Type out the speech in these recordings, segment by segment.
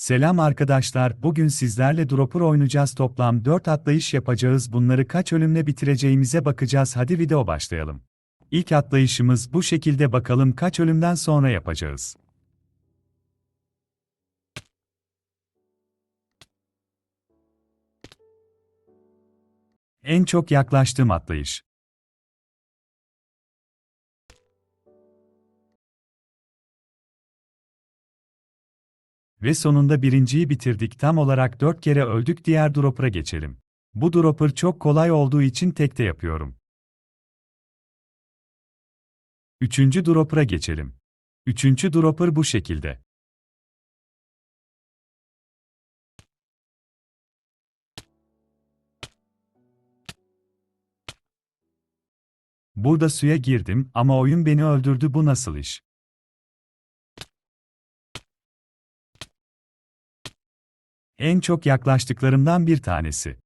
Selam arkadaşlar, bugün sizlerle Dropper oynayacağız. Toplam 4 atlayış yapacağız. Bunları kaç ölümle bitireceğimize bakacağız. Hadi video başlayalım. İlk atlayışımız bu şekilde bakalım kaç ölümden sonra yapacağız. En çok yaklaştığım atlayış. Ve sonunda birinciyi bitirdik tam olarak 4 kere öldük diğer dropper'a geçelim. Bu dropper çok kolay olduğu için tekte yapıyorum. Üçüncü dropper'a geçelim. Üçüncü dropper bu şekilde. Burada suya girdim ama oyun beni öldürdü bu nasıl iş? En çok yaklaştıklarımdan bir tanesi.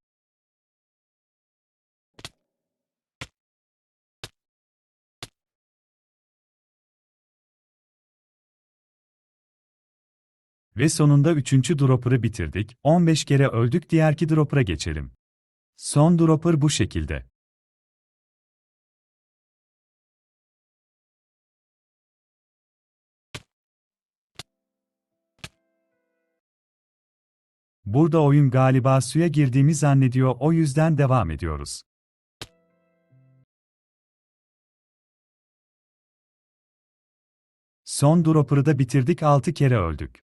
Ve sonunda üçüncü dropper'ı bitirdik, 15 kere öldük diğerki dropper'a geçelim. Son dropper bu şekilde. Burada oyun galiba suya girdiğimi zannediyor o yüzden devam ediyoruz. Son dropper'ı da bitirdik 6 kere öldük.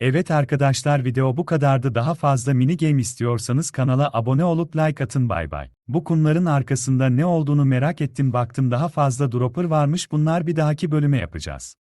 Evet arkadaşlar video bu kadardı daha fazla mini game istiyorsanız kanala abone olup like atın bay bay. Bu kunların arkasında ne olduğunu merak ettim baktım daha fazla dropper varmış bunlar bir dahaki bölüme yapacağız.